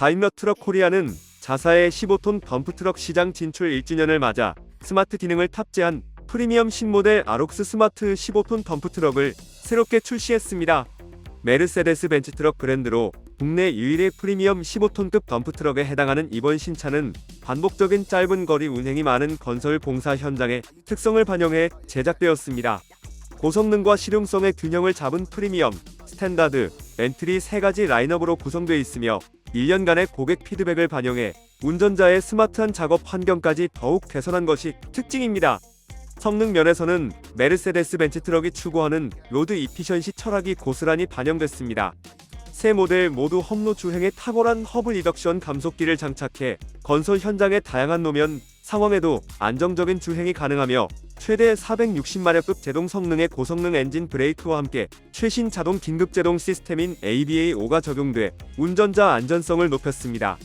다임러 트럭 코리아는 자사의 15톤 덤프트럭 시장 진출 1주년을 맞아 스마트 기능을 탑재한 프리미엄 신모델 아록스 스마트 15톤 덤프트럭을 새롭게 출시했습니다. 메르세데스 벤츠 트럭 브랜드로 국내 유일의 프리미엄 15톤급 덤프트럭에 해당하는 이번 신차는 반복적인 짧은 거리 운행이 많은 건설 공사 현장의 특성을 반영해 제작되었습니다. 고성능과 실용성의 균형을 잡은 프리미엄, 스탠다드, 엔트리 세 가지 라인업으로 구성되어 있으며 1년간의 고객 피드백을 반영해 운전자의 스마트한 작업 환경까지 더욱 개선한 것이 특징입니다. 성능 면에서는 메르세데스 벤츠 트럭이 추구하는 로드 이피션시 철학이 고스란히 반영됐습니다. 세 모델 모두 험로 주행에 탁월한 허블 리덕션 감속기를 장착해 건설 현장의 다양한 노면 상황에도 안정적인 주행이 가능하며 최대 460마력급 제동 성능의 고성능 엔진 브레이크와 함께 최신 자동 긴급 제동 시스템인 ABA5가 적용돼 운전자 안전성을 높였습니다.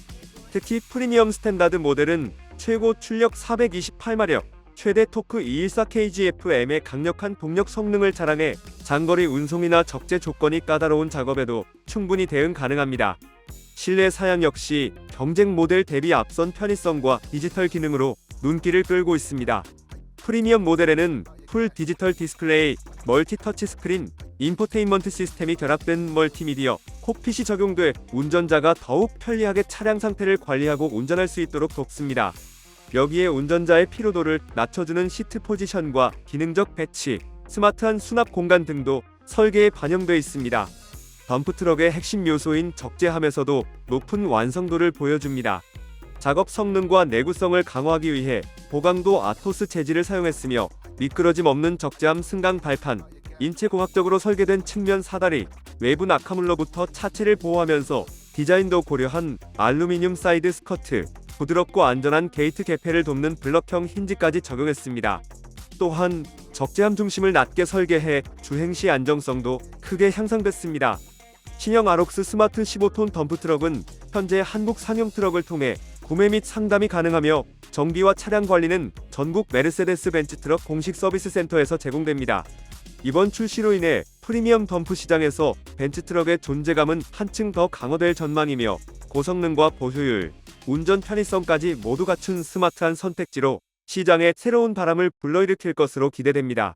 특히 프리미엄 스탠다드 모델은 최고 출력 428마력, 최대 토크 214kgfm의 강력한 동력 성능을 자랑해 장거리 운송이나 적재 조건이 까다로운 작업에도 충분히 대응 가능합니다. 실내 사양 역시 경쟁 모델 대비 앞선 편의성과 디지털 기능으로 눈길을 끌고 있습니다. 프리미엄 모델에는 풀 디지털 디스플레이, 멀티 터치 스크린, 인포테인먼트 시스템이 결합된 멀티미디어 콕핏이 적용돼 운전자가 더욱 편리하게 차량 상태를 관리하고 운전할 수 있도록 돕습니다. 여기에 운전자의 피로도를 낮춰주는 시트 포지션과 기능적 배치, 스마트한 수납 공간 등도 설계에 반영돼 있습니다. 덤프트럭의 핵심 요소인 적재함에서도 높은 완성도를 보여줍니다. 작업 성능과 내구성을 강화하기 위해 보강도 아토스 재질을 사용했으며 미끄러짐 없는 적재함 승강 발판, 인체공학적으로 설계된 측면 사다리, 외부 낙하물로부터 차체를 보호하면서 디자인도 고려한 알루미늄 사이드 스커트, 부드럽고 안전한 게이트 개폐를 돕는 블럭형 힌지까지 적용했습니다. 또한 적재함 중심을 낮게 설계해 주행 시 안정성도 크게 향상됐습니다. 신형 아록스 스마트 15톤 덤프트럭은 현재 한국 상용 트럭을 통해 구매 및 상담이 가능하며 정비와 차량 관리는 전국 메르세데스 벤츠 트럭 공식 서비스 센터에서 제공됩니다. 이번 출시로 인해 프리미엄 덤프 시장에서 벤츠 트럭의 존재감은 한층 더 강화될 전망이며 고성능과 보효율, 운전 편의성까지 모두 갖춘 스마트한 선택지로 시장에 새로운 바람을 불러일으킬 것으로 기대됩니다.